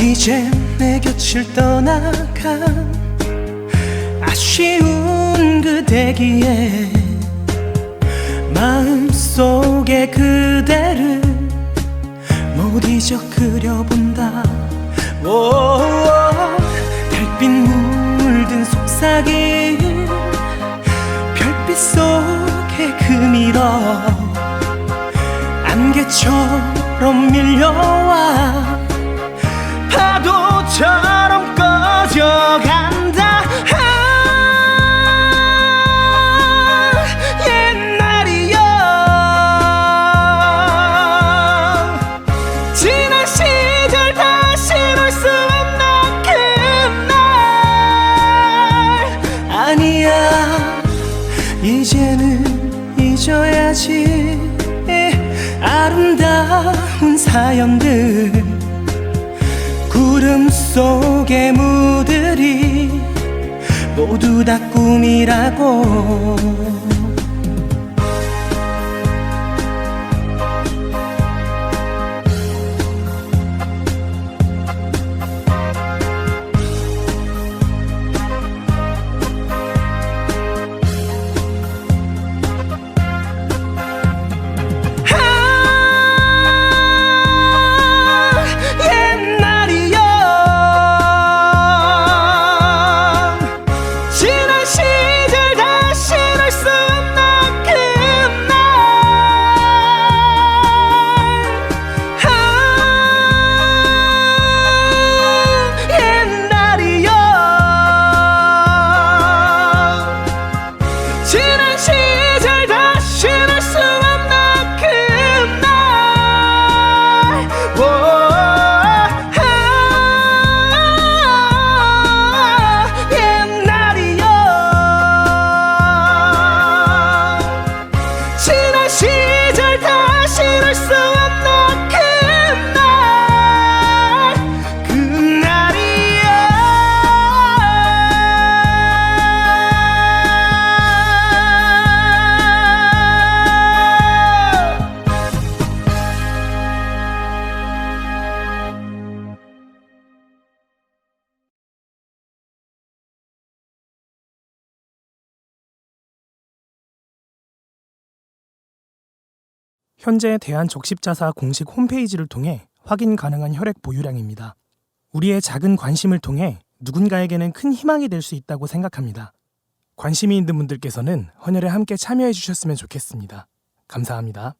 이제 내 곁을 떠나간 아쉬운 그대기에 마음속에 그대를 못 잊어 그려본다. 오, 달빛 물든 속삭임 별빛 속에 그밀어 안개처럼 밀려와 아니야. 이제는 잊어야지. 아름다운 사연들. 구름 속의 무들이 모두 다 꿈이라고 현재 대한적십자사 공식 홈페이지를 통해 확인 가능한 혈액 보유량입니다. 우리의 작은 관심을 통해 누군가에게는 큰 희망이 될 수 있다고 생각합니다. 관심이 있는 분들께서는 헌혈에 함께 참여해 주셨으면 좋겠습니다. 감사합니다.